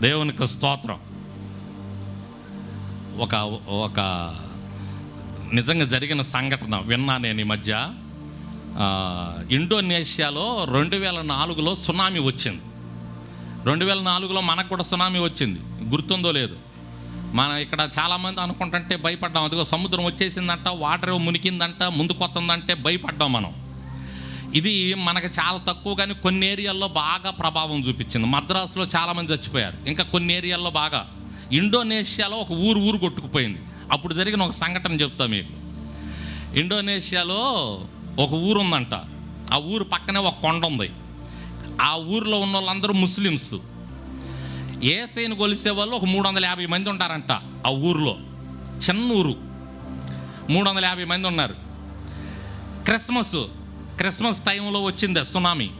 దేవునికి స్తోత్రం. ఒక ఒక నిజంగా జరిగిన సంఘటన విన్నా నేను ఈ మధ్య. ఇండోనేషియాలో రెండు వేల నాలుగులో సునామీ వచ్చింది. రెండు వేల నాలుగులో మనకు కూడా సునామీ వచ్చింది. గుర్తుందో లేదు. మన ఇక్కడ చాలామంది అనుకుంటుంటే భయపడ్డాం. అదిగో సముద్రం వచ్చేసిందంట వాటర్ మునికిందంట ముందుకు వస్తుందంటే భయపడ్డాం మనం. ఇది మనకు చాలా తక్కువ కానీ కొన్ని ఏరియాల్లో బాగా ప్రభావం చూపించింది. మద్రాసులో చాలామంది చచ్చిపోయారు. ఇంకా కొన్ని ఏరియాల్లో బాగా. ఇండోనేషియాలో ఒక ఊరు ఊరు కొట్టుకుపోయింది. అప్పుడు జరిగిన ఒక సంఘటన చెప్తా మీకు. ఇండోనేషియాలో ఒక ఊరు ఉందంట. ఆ ఊరు పక్కనే ఒక కొండ ఉంది. ఆ ఊరిలో ఉన్న వాళ్ళందరూ ముస్లిమ్స్. ఏసైని కొలిసే వాళ్ళు ఒక మూడు వందల యాభై మంది ఉంటారంట ఆ ఊరిలో. చిన్న ఊరు. మూడు వందల యాభై మంది ఉన్నారు. క్రిస్మస్. క్రిస్మస్ టైంలో వచ్చింది సునామీ.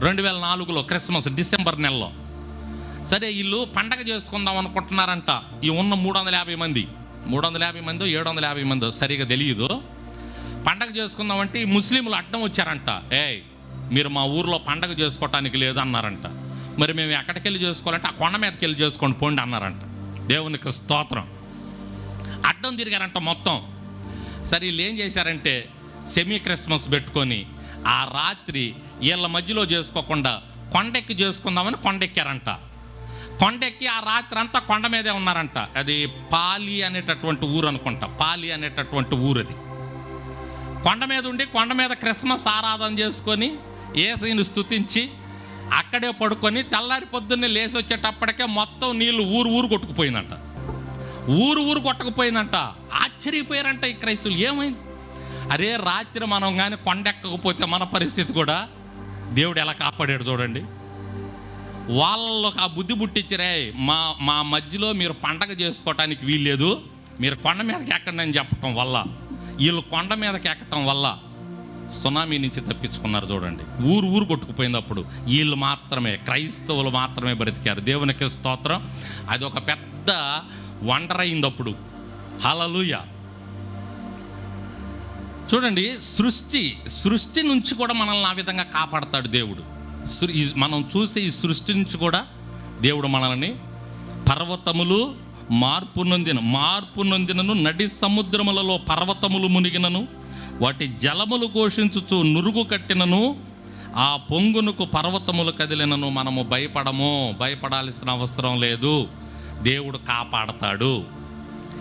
రెండు వేల నాలుగులో క్రిస్మస్ డిసెంబర్ నెలలో. సరే వీళ్ళు పండగ చేసుకుందాం అనుకుంటున్నారంట. ఈ ఉన్న మూడు వందల యాభై మంది. మూడు వందల యాభై మంది ఏడు వందల యాభై మంది సరిగా తెలియదు పండగ చేసుకుందామంటే ఈ ముస్లింలు అడ్డం వచ్చారంట. ఏయ్ మీరు మా ఊర్లో పండగ చేసుకోవటానికి లేదు అన్నారంట. మరి మేము ఎక్కడికి వెళ్ళి చేసుకోవాలంటే ఆ కొండ మీదకి వెళ్ళి చేసుకోండి పోండి అన్నారంట. దేవునికి స్తోత్రం. అడ్డం తిరిగారంట మొత్తం. సరే వీళ్ళు ఏం చేశారంటే సెమీ క్రిస్మస్ పెట్టుకొని ఆ రాత్రి వీళ్ళ మధ్యలో చేసుకోకుండా కొండెక్కి చేసుకుందామని కొండెక్కారంట. కొండెక్కి ఆ రాత్రి అంతా కొండ మీదే ఉన్నారంట. అది పాలి అనేటటువంటి ఊరు అనుకుంటా. పాలి అనేటటువంటి ఊరు అది కొండ మీద ఉండి కొండ మీద క్రిస్మస్ ఆరాధన చేసుకొని ఏసైని స్తుతించి అక్కడే పడుకొని తెల్లారి పొద్దున్నే లేచి వచ్చేటప్పటికే మొత్తం నీళ్ళు ఊరు ఊరు కొట్టుకుపోయిందంట. ఊరు ఊరు కొట్టకపోయిందంట. ఆశ్చర్యపోయారంట ఈ క్రైస్తువులు. ఏమైంది? అరే రాత్రి మనం కానీ కొండెక్కకపోతే మన పరిస్థితి కూడా దేవుడు ఎలా కాపాడాడు చూడండి. వాళ్ళకు ఆ బుద్ధి పుట్టించరే మా మా మధ్యలో మీరు పండగ చేసుకోవటానికి వీల్లేదు. మీరు కొండ మీదకి ఎక్కండి అని చెప్పటం వల్ల వీళ్ళు కొండ మీదకి ఎక్కటం వల్ల సునామీ నుంచి తప్పించుకున్నారు చూడండి. ఊరు ఊరు కొట్టుకుపోయింది అప్పుడు. వీళ్ళు మాత్రమే క్రైస్తవులు మాత్రమే బ్రతికారు. దేవునికి స్తోత్రం. అది ఒక పెద్ద వండర్ అయింది అప్పుడు. హలలుయ చూడండి సృష్టి సృష్టి నుంచి కూడా మనల్ని ఆ విధంగా కాపాడతాడు దేవుడు. ఈ- మనం చూసే ఈ సృష్టి నుంచి కూడా దేవుడు మనల్ని పర్వతములు మార్పు నొందిన మార్పు నొందినను నడి సముద్రములలో పర్వతములు మునిగినను వాటి జలములు ఘోషించుచు నురుగు కట్టినను ఆ పొంగునకు పర్వతములు కదిలినను మనము భయపడము. భయపడాల్సిన అవసరం లేదు. దేవుడు కాపాడతాడు.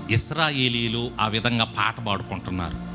ఇస్రాయేలీలు ఆ విధంగా పాట పాడుకుంటున్నారు.